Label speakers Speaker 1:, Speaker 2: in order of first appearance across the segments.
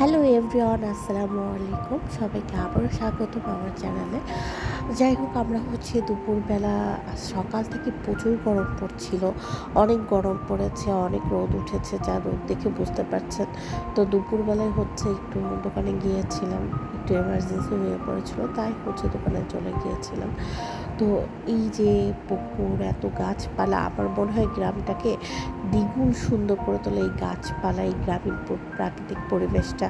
Speaker 1: Hello everyone, আসসালামু আলাইকুম। সবাইকে আবারও স্বাগতম আমার চ্যানেলে। যাই হোক, আমরা হচ্ছে দুপুরবেলা সকাল থেকে প্রচুর গরম পড়ছিল। অনেক গরম পড়েছে, অনেক রোদ উঠেছে, যা রোদ দেখে বুঝতে পারছেন। তো দুপুরবেলায় হচ্ছে একটু দোকানে গিয়েছিলাম, একটু এমার্জেন্সি হয়ে পড়েছিল, তাই হচ্ছে দোকানে চলে গিয়েছিলাম। তো এই যে পুকুর, এত গাছপালা আমার মনে হয় গ্রামটাকে দ্বিগুণ সুন্দর করে তোলে এই গাছপালা, এই গ্রামীণ প্রাকৃতিক পরিবেশটা।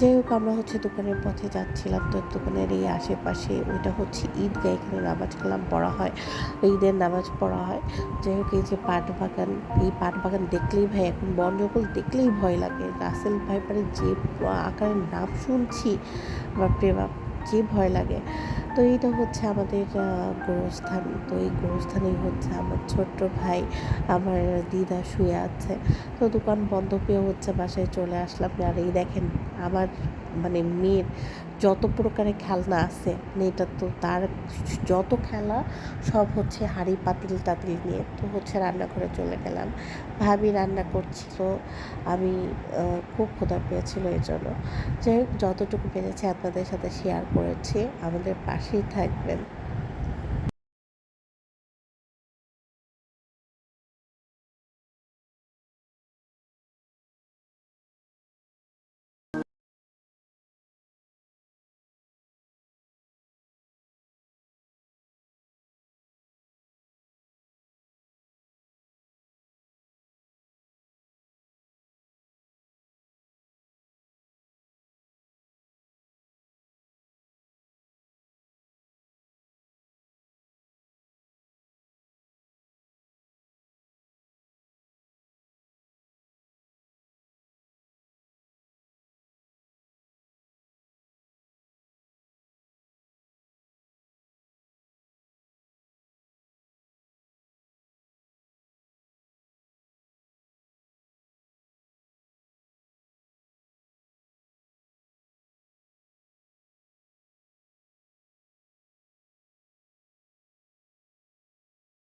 Speaker 1: যাই হোক, আমরা হচ্ছে দোকানের পথে যাচ্ছিলাম, তো দোকানের এই আশেপাশে ওইটা হচ্ছে ঈদগাহ, এখানে নামাজ কালাম পড়া হয়, ঈদের নামাজ পড়া হয়। যাই হোক, এই যে পাট বাগান, এই পাট বাগান দেখলেই ভাই, এখন বন জঙ্গল দেখলেই ভয় লাগে। রাসেল ভাইপারের যে আকারের নাম শুনছি, বাপরে বাপ, যে ভয় লাগে। তো এইটা হচ্ছে আমাদের গোরস্থান। তো এই গোরস্থানেই হচ্ছে আমার ছোট্ট ভাই, আমার দিদা শুয়ে আছে। তো দোকান বন্ধ পেয়ে হচ্ছে বাসায় চলে আসলাম। আর এই দেখেন, আমার মানে মেয়ের যত প্রকারের খেলনা আছে, মেয়েটা তো তার যত খেলা সব হচ্ছে হাঁড়ি পাতিল তাতিল নিয়ে তো হচ্ছে রান্নাঘরে চলে গেলাম। ভাবি রান্না করছিল, আমি খুব ক্ষুধা পেয়েছিল এই জন্য। যাই হোক, যতটুকু পেরেছি আপনাদের সাথে শেয়ার করেছি। আমাদের পাশেই থাকবেন।